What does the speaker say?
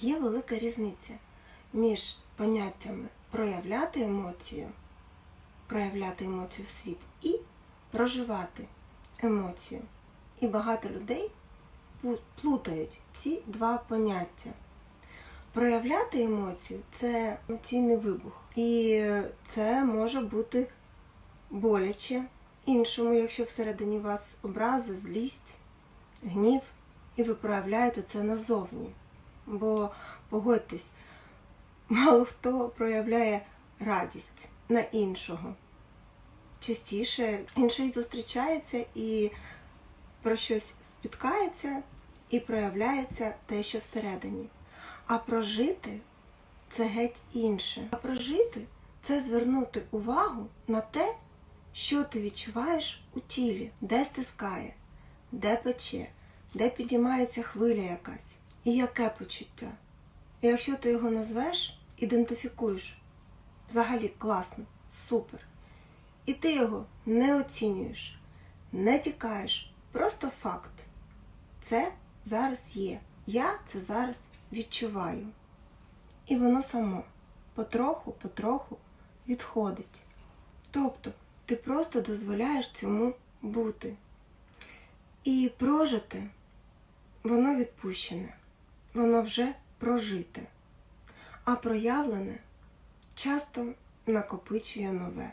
Є велика різниця між поняттями проявляти емоцію, проявляти емоцію в світ і проживати емоцію. І багато людей плутають ці два поняття. Проявляти емоцію це емоційний вибух. І це може бути боляче іншому, якщо всередині вас образа, злість, гнів, і ви проявляєте це назовні. Бо погодьтесь, мало хто проявляє радість на іншого. Частіше інший зустрічається і про щось спіткається і проявляється те, що всередині. А прожити це геть інше. А прожити це звернути увагу на те, що ти відчуваєш у тілі, де стискає, де пече, де підіймається хвиля якась, і яке почуття. І якщо ти його назвеш, ідентифікуєш, взагалі класно, супер. І ти його не оцінюєш, не тікаєш, просто факт. Це зараз є. Я це зараз відчуваю. І воно само потроху, потроху відходить. Тобто ти просто дозволяєш цьому бути. І прожити, воно відпущене, воно вже прожите, а проявлене часто накопичує нове.